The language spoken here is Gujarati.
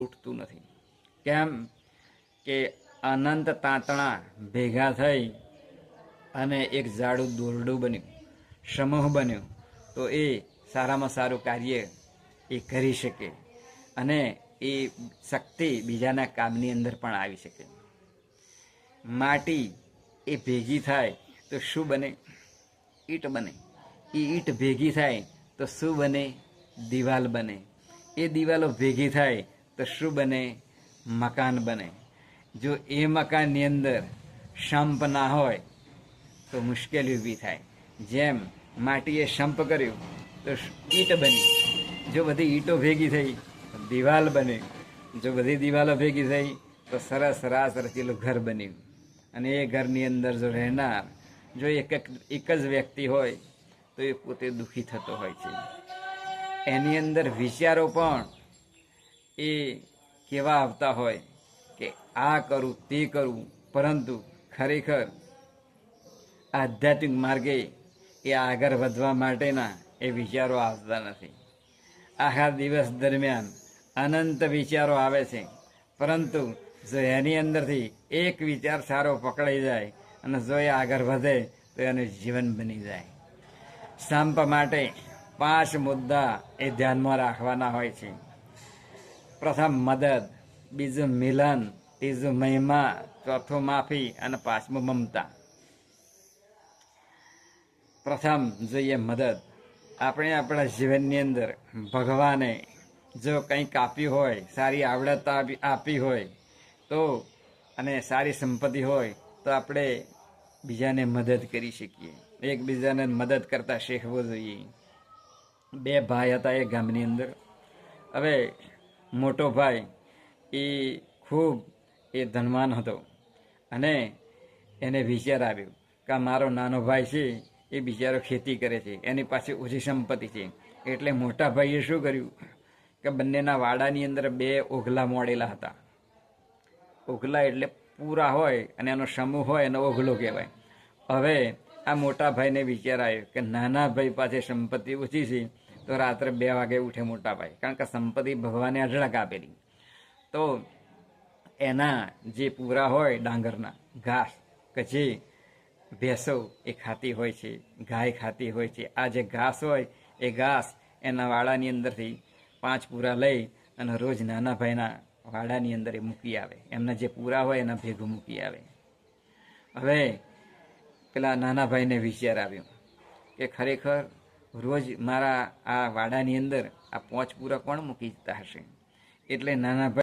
તૂટતું નથી. કેમ કે અનંત તાંતણા ભેગા થઈ અને એક જાડું દોરડું બન્યું, સમૂહ બન્યું. તો એ સારામાં સારું કાર્ય એ કરી શકે અને એ શક્તિ બીજાના કામની અંદર પણ આવી શકે. માટી એ ભેગી થાય તો શું બને? ઈંટ બને. એ ઈંટ ભેગી થાય તો શું બને? દિવાલ બને. એ દિવાલો ભેગી થાય તો શું બને, મકાન બને. જો એ મકાનની અંદર સંપ ના હોય, તો મુશ્કેલી ઊભી થાય. જેમ માટીએ સંપ કર્યું, તો ઈંટ બની. જો બધી ઈંટો ભેગી થઈ દિવાલ બને. જો બધી દિવાલો ભેગી થઈ, તો સરસ રાસ રચેલું ઘર બન્યું. અને એ ઘરની અંદર જો રહેનાર, જો એક- એક જ વ્યક્તિ હોય, તો એ પોતે દુઃખી થતો હોય છે. એની અંદર વિચારો પણ એ કેવા આવતા હોય કે આ કરું, તે કરું, પરંતુ ખરેખર આધ્યાત્મિક માર્ગે એ આગળ વધવા માટેના એ વિચારો આવતા નથી. આખા દિવસ દરમિયાન અનંત વિચારો આવે છે, પરંતુ જો એની અંદરથી એક વિચાર સારો પકડાઈ જાય અને જો એ આગળ વધે તો એનું જીવન બની જાય. સંપ માટે પાંચ મુદ્દા એ ધ્યાનમાં રાખવાના હોય છે. પ્રથમ મદદ, બીજું મિલન, ત્રીજું મહિમા, ચોથું માફી અને પાંચમું મમતા. પ્રથમ જોઈએ મદદ. આપણે આપણા જીવનની અંદર ભગવાને જો કંઈક આપ્યું હોય, સારી આવડત આપી- હોય, તો અને સારી સંપત્તિ હોય, તો આપણે બીજાને મદદ કરી શકીએ. એકબીજાને મદદ કરતા શીખવું જોઈએ. બે ભાઈ હતા એ ગામની અંદર. હવે મોટો ભાઈ, એ ખૂબ એ ધનવાન હતો અને એને વિચાર આવ્યો કે મારો નાનો ભાઈ છે, એ બિચારો ખેતી કરે છે, એની પાસે ઓછી સંપત્તિ છે. એટલે મોટા ભાઈએ શું કર્યું કે બંનેના વાડાની અંદર બે ઓઘલા મોડેલા હતા. ઓઘલા એટલે પૂરા હોય અને એનો સમૂહ હોય એનો ઓઘલો કહેવાય. હવે આ મોટા ભાઈને વિચાર આવ્યો કે નાના ભાઈ પાસે સંપત્તિ ઓછી છે તો રાત્રે બે વાગે ઉઠે મોટા ભાઈ. કારણ કે સંપત્તિ ભગવાને અઢળક આપેલી. તો એના જે પૂરા હોય ડાંગરના, ઘાસ કે જે ભેંસો, એ ખાતી હોય છે, ગાય ખાતી હોય છે. આ જે ઘાસ હોય, એ ઘાસ એના વાડાની અંદરથી પાંચ પૂરા લઈ અને રોજ નાના ભાઈના વાડાની અંદર એ મૂકી આવે. એમના જે પૂરા હોય, એના ભેગું મૂકી આવે. હવે પેલા નાના ભાઈને વિચાર આવ્યો કે ખરેખર રોજ મારા આ વાડાની અંદર આ પોંચ પૂરા કોણ મૂકી જતા હશે. એટલે નાના ભાઈ